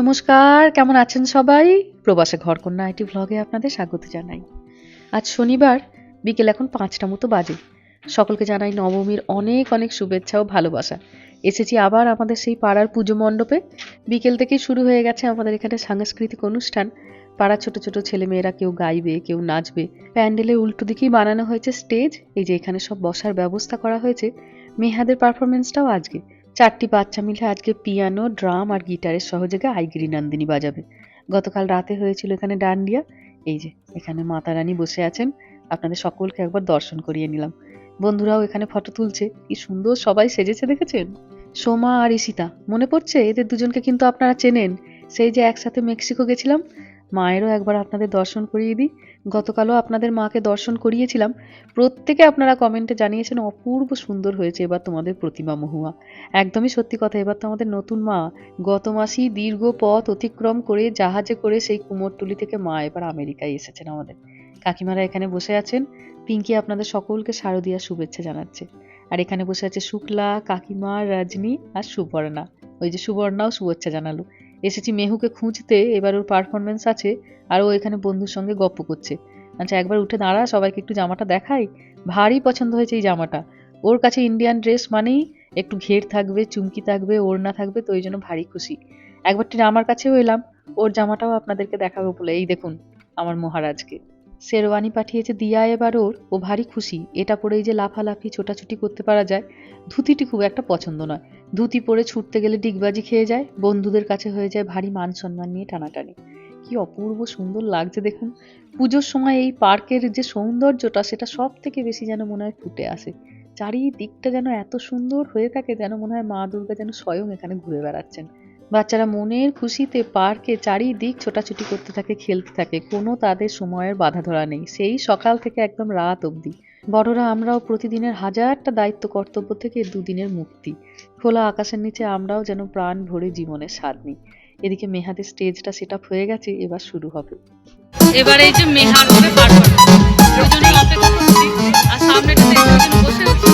নমস্কার, কেমন আছেন সবাই? প্রবাসে ঘরকন্যা আইটি ভ্লগে আপনাদের স্বাগত জানাই। আজ শনিবার, বিকেল এখন পাঁচটা মতো বাজে। সকলকে জানাই নবমীর অনেক অনেক শুভেচ্ছা ও ভালোবাসা। এসেছি আবার আমাদের সেই পাড়ার পুজো মণ্ডপে। বিকেল থেকেই শুরু হয়ে গেছে আমাদের এখানে সাংস্কৃতিক অনুষ্ঠান। পাড়ার ছোট ছোট ছেলেমেয়েরা কেউ গাইবে, কেউ নাচবে। প্যান্ডেলের উল্টো দিকেই বানানো হয়েছে স্টেজ। এই যে এখানে সব বসার ব্যবস্থা করা হয়েছে। মেহাদের পারফরমেন্সটাও আজকে। চারটি বাচ্চা মিলে আজকে পিয়ানো, ড্রাম আর গিটারের সহযোগে আইগিরি নন্দিনী বাজাবে। গতকাল রাতে হয়েছিল এখানে ডান্ডিয়া। এই যে, এখানে মাতা রানী বসে আছেন। আপনাদের সকলকে একবার দর্শন করিয়ে নিলাম। বন্ধুরাও এখানে ফটো তুলছে। কি সুন্দর সবাই সেজেছে, দেখেছেন? সোমা আর ইসিতা মনে পড়ছে? এদের দুজনকে কিন্তু আপনারা চেনেন। সেই যে একসাথে মেক্সিকো গেছিলাম মায়েরও একবার আপনাদের দর্শন করিয়ে দিই। গতকালও আপনাদের মাকে দর্শন করিয়েছিলাম। প্রত্যেকে আপনারা কমেন্টে জানিয়েছেন, অপূর্ব সুন্দর হয়েছে এবার তোমাদের প্রতিমা মহুয়া। একদমই সত্যি কথা, এবার তো আমাদের নতুন মা। গত মাসেই দীর্ঘ পথ অতিক্রম করে, জাহাজে করে সেই কুমোরটুলি থেকে মা এবার আমেরিকায় এসেছেন আমাদের। কাকিমারা এখানে বসে আছেন। পিঙ্কি আপনাদের সকলকে শারদীয়া শুভেচ্ছা জানাচ্ছে। আর এখানে বসে আছে শুক্লা, কাকিমা, রজনী আর সুবর্ণা। ওই যে সুবর্ণাও শুভেচ্ছা জানালো। এসেছি মেহুকে খুঁজতে, এবার ওর পারফরমেন্স আছে, আর ও এখানে বন্ধুর সঙ্গে গপ্প করছে। আচ্ছা একবার উঠে দাঁড়া, সবাইকে একটু জামাটা দেখাই। ভারী পছন্দ হয়েছে এই জামাটা। ওর কাছে ইন্ডিয়ান ড্রেস মানেই একটু ঘের থাকবে, চুমকি থাকবে, ওড়না থাকবে, তো ওই জন্য ভারী খুশি। একবারটি আমার কাছেও এলাম, ওর জামাটাও আপনাদেরকে দেখাবো বলে। এই দেখুন, আমার মহারাজকে। শেরওয়ানি পাঠিয়েছে দিয়া এবার ওর, ও ভারী খুশি। এটা পরেই যে লাফালাফি, ছোটাছুটি করতে পারা যায়, ধুতিটি খুব একটা পছন্দ নয়। ধুতি পরে ছুটতে গেলে ডিগবাজি খেয়ে যায়, বন্ধুদের কাছে হয়ে যায় ভারী মান সম্মান নিয়ে টানাটানি। কি অপূর্ব সুন্দর লাগছে দেখুন। পুজোর সময় এই পার্কের যে সৌন্দর্যটা, সেটা সব থেকে বেশি যেন মনে হয় ফুটে আসে। চারিদিকটা যেন এত সুন্দর হয়ে থাকে, যেন মনে হয় মা দুর্গা যেন স্বয়ং এখানে ঘুরে বেড়াচ্ছেন। বাচ্চারা মনের খুশিতে পার্কে চারিদিক ছোটাছুটি করতে থাকে, খেলতে থাকে। কোনো তাদের সময়ের বাধা ধরা নেই। সেই সকাল থেকে একদম রাত অবধি। বড়রা আমরাও প্রতিদিনের হাজারটা দায়িত্ব, কর্তব্য থেকে দুদিনের মুক্তি। খোলা আকাশের নিচে আমরাও যেন প্রাণ ভরে জীবনের স্বাদ নিই। এদিকে মেহাদের স্টেজটা সেট হয়ে গেছে, এবার শুরু হবে। এবার এই যে মেহার হবে পারফরমেন্স জন্য অপেক্ষা করছি। আর সামনেটা দেখতে বসে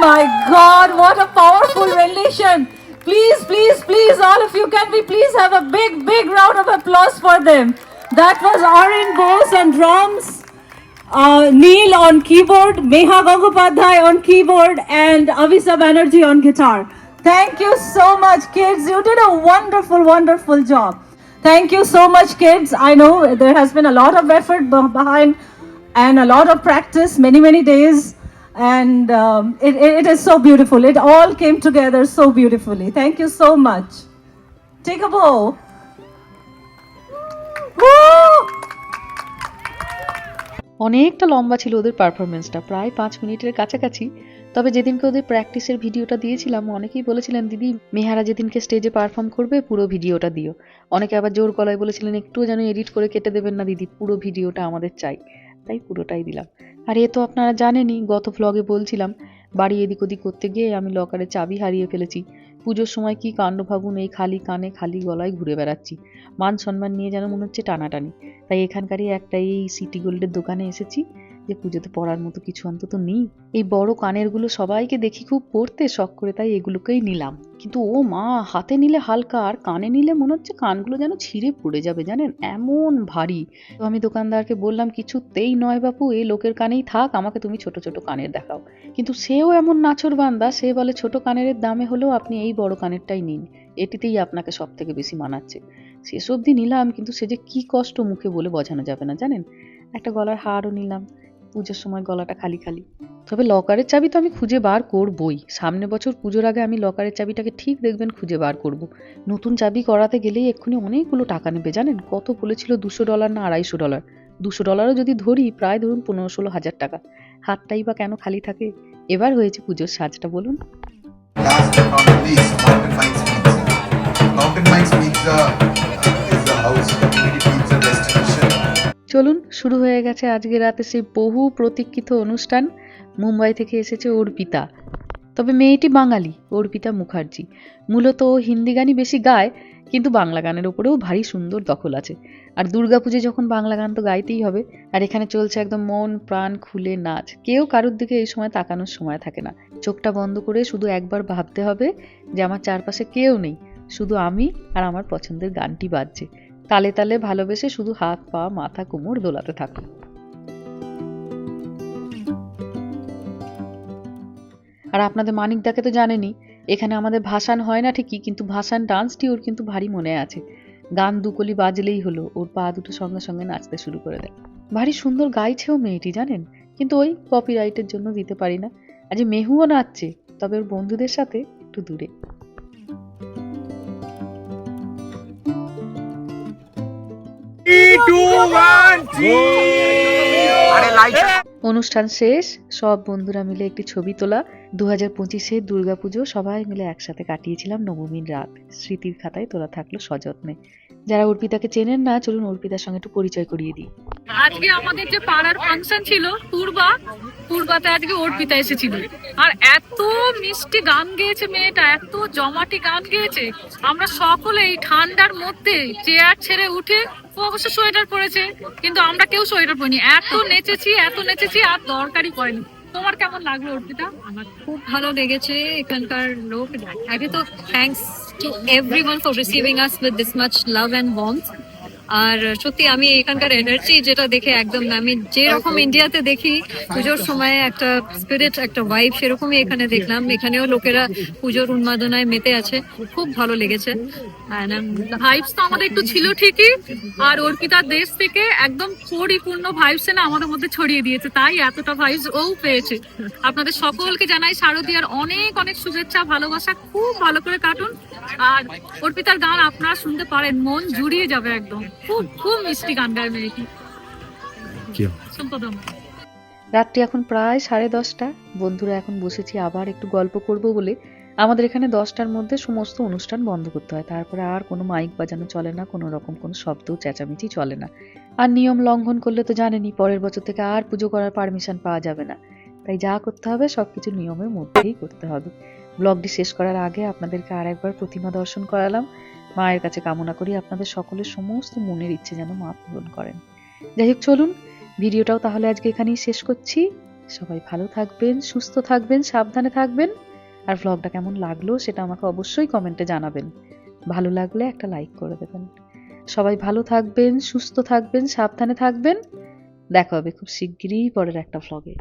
God, what a powerful rendition. Please, please, please, all of you, can we please have a big, big round of applause for them? That was Arun Bose on drums, uh, Neil on keyboard, Meha Gangopadhyay on keyboard, and Avisa Banerjee on guitar. Thank you so much, kids. You did a wonderful, wonderful job. Thank you so much, kids. I know there has been a lot of effort behind and a lot of practice, many, many days. And um, it, it is so beautiful. It all came together so beautifully. Thank you so much. Take a bow. অনেকটা লম্বা ছিল ওদের পারফরমেন্সটা প্রায় পাঁচ মিনিটের কাছাকাছি তবে যেদিনকে ওদের প্র্যাকটিসের ভিডিওটা দিয়েছিলাম অনেকেই বলেছিলেন দিদি মেহারা যেদিনকে স্টেজে পারফর্ম করবে পুরো ভিডিওটা দিও অনেকে আবার জোর গলায় বলেছিলেন একটুও যেন এডিট করে কেটে দেবেন না দিদি পুরো ভিডিওটা আমাদের চাই তাই পুরোটাই দিলাম। আর এ তো আপনারা জানেনই, গত ভ্লগে বলছিলাম, বাড়ি এদিক ওদিক করতে গিয়ে আমি লকারের চাবি হারিয়ে ফেলেছি। পুজোর সময় কি কাণ্ড ভাবুন এই খালি কানে খালি গলায় ঘুরে বেড়াচ্ছি। মান সম্মান নিয়ে যেন মনে হচ্ছে টানাটানি। তাই এখানকারই একটা এই সিটি গোল্ডের দোকানে এসেছি। যে পুজোতে পরার মতো কিছু অন্তত নেই। এই বড় কানেরগুলো সবাইকে দেখি খুব পরতে শখ করে, তাই এগুলোকেই নিলাম। কিন্তু ও মা, হাতে নিলে হালকা আর কানে নিলে মনে হচ্ছে কানগুলো যেন ছিঁড়ে পড়ে যাবে, জানেন? এমন ভারী। তো আমি দোকানদারকে বললাম, কিছুতেই নয় বাপু, এই লোকের কানেই থাক, আমাকে তুমি ছোট ছোট কানের দেখাও। কিন্তু সেও এমন নাছর বান্দা, সে বলে, ছোট কানের দামে হলেও আপনি এই বড় কানেরটাই নিন, এটিতেই আপনাকে সব থেকে বেশি মানাচ্ছে। শেষ অবধি নিলাম, কিন্তু সে যে কি কষ্ট মুখে বলে বোঝানো যাবে না, জানেন? একটা গলার হারও নিলাম। পুজোর সময় গলাটা খালি খালি। তবে লকারের চাবি তো আমি খুঁজে বার করবই। সামনে বছর পুজোর আগে আমি লকারের চাবিটাকে ঠিক দেখবেন খুঁজে বার করব। নতুন চাবি করাতে গেলেই এক্ষুনি অনেকগুলো টাকা নেবে জানেন? কত বলেছিল দুশো ডলার না আড়াইশো ডলার? দুশো ডলারও যদি ধরি প্রায় ধরুন পনেরো ষোলো হাজার টাকা। হাতটাই বা কেন খালি থাকে? এবার হয়েছে পুজোর সাজটা বলুন। Mountain Mike's Pizza. Mountain Mike's Pizza uh, is the house. চলুন, শুরু হয়ে গেছে আজকে রাতে সেই বহু প্রতীক্ষিত অনুষ্ঠান। মুম্বাই থেকে এসেছে অর্পিতা। তবে মেয়েটি বাঙালি, অর্পিতা মুখার্জি। মূলত হিন্দি গানই বেশি গায়, কিন্তু বাংলা গানের ওপরেও ভারী সুন্দর দখল আছে। আর দুর্গাপুজো যখন বাংলা গান তো গাইতেই হবে, আর এখানে চলছে একদম মন প্রাণ খুলে নাচ। কেউ কারোর দিকে এই সময় তাকানোর সময় থাকে না। চোখটা বন্ধ করে শুধু একবার ভাবতে হবে যে আমার চারপাশে কেউ নেই। শুধু আমি আর আমার পছন্দের গানটি বাজছে। তালে তালে ভালোবেসে শুধু হাত, পা, মাথা, কোমর দোলাতে থাকো। আর আপনাদের মানিকদাকে তো জানেনই, এখানে আমাদের ভাসান হয় না ঠিকই, কিন্তু ভাসান ডান্সটি ওর কিন্তু ভারী মনে আছে। গান দুকলি বাজলেই হলো, ওর পা দুটো সঙ্গে সঙ্গে নাচতে শুরু করে দেয়। ভারী সুন্দর গাইছেও মেয়েটি, জানেন? কিন্তু ওই কপিরাইটের জন্য দিতে পারি না। আজ মেহুও নাচছে, তবে ওর বন্ধুদের সাথে একটু দূরে। অনুষ্ঠান শেষ সব বন্ধুরা মিলে একটি ছবি তোলা। দু হাজার পঁচিশে দুর্গাপুজো সবাই মিলে একসাথে কাটিয়েছিলাম নবমীর রাত। স্মৃতির খাতায় তোলা থাকল সযত্নে। যারা অর্পিতাকে চেনেন না চলুন অর্পিতার সঙ্গে একটু পরিচয় করিয়ে দিই। আজকে আমাদের যে পাড়ার ফাংশন ছিল পূর্বা পূর্বাতে আজকে অর্পিতা এসেছিল। আর এত মিষ্টি গান গেয়েছে মেয়েটা এত জমাটি গান গেয়েছে। আমরা সকলে এই ঠান্ডার মধ্যে চেয়ার ছেড়ে উঠে ও অবশ্য সোয়েটার পরেছে, কিন্তু আমরা কেউ সোয়েটার পরিনি। এত নেচেছি এত নেচেছি, আর দরকারই পড়েনি। তোমার কেমন লাগল অর্পিতা? আমার খুব ভালো লেগেছে এখানকার লোক। আগে তো thanks to everyone for receiving us with this much love and warmth আর সত্যি আমি এখানকার এনার্জি যেটা দেখে একদম আমি যেরকম ইন্ডিয়াতে দেখি পুজোর সময় একটা স্পিরিট একটা ভাইব সেরকমই এখানে দেখলাম। এখানেও লোকেরা পুজোর উন্মাদনায় মেতে আছে। খুব ভালো লেগেছে। ভাইবস তো আমাদের একটু ছিল ঠিকই আর অর্পিতার দেশ থেকে একদম পরিপূর্ণ ভাইবস না আমাদের মধ্যে ছড়িয়ে দিয়েছে। তাই এতটা ভাইবস ও পেয়েছে। আপনাদের সকলকে জানাই শারদীয়ার অনেক অনেক শুভেচ্ছা ভালোবাসা। খুব ভালো করে কাটুন। আর অর্পিতার গান আপনারা শুনতে পারেন মন জুড়িয়ে যাবে একদম। খুব খুব মিষ্টি গান গায় মেয়েটি। রাত্রি এখন প্রায় সাড়ে দশটা। বন্ধুরা এখন বসেছি আবার একটু গল্প করব বলে। আমাদের এখানে দশটার মধ্যে সমস্ত অনুষ্ঠান বন্ধ করতে হয়। তারপরে আর কোনো মাইক বাজানো চলে না কোনো রকম কোনো শব্দ চেঁচামেচি চলে না। আর নিয়ম লঙ্ঘন করলে তো জানেনই পরের বছর থেকে আর পুজো করার পারমিশন পাওয়া যাবে না। তাই যা করতে হবে সবকিছু নিয়মের মধ্যেই করতে হবে। ব্লগটি শেষ করার আগে আপনাদেরকে আর একবার প্রতিমা দর্শন করালাম। মায়ের কাছে কামনা করি আপনাদের সকলের সমস্ত মনের ইচ্ছে যেন মা পূরণ করেন। যাই হোক, চলুন, ভিডিওটাও তাহলে আজকে এখানেই শেষ করছি। সবাই ভালো থাকবেন, সুস্থ থাকবেন, সাবধানে থাকবেন। আর ভ্লগটা কেমন লাগল সেটা আমাকে অবশ্যই কমেন্টে জানাবেন। ভালো লাগলে একটা লাইক করে দেবেন। সবাই ভালো থাকবেন, সুস্থ থাকবেন, সাবধানে থাকবেন। দেখা হবে খুব শিগগিরই পরের একটা ভ্লগে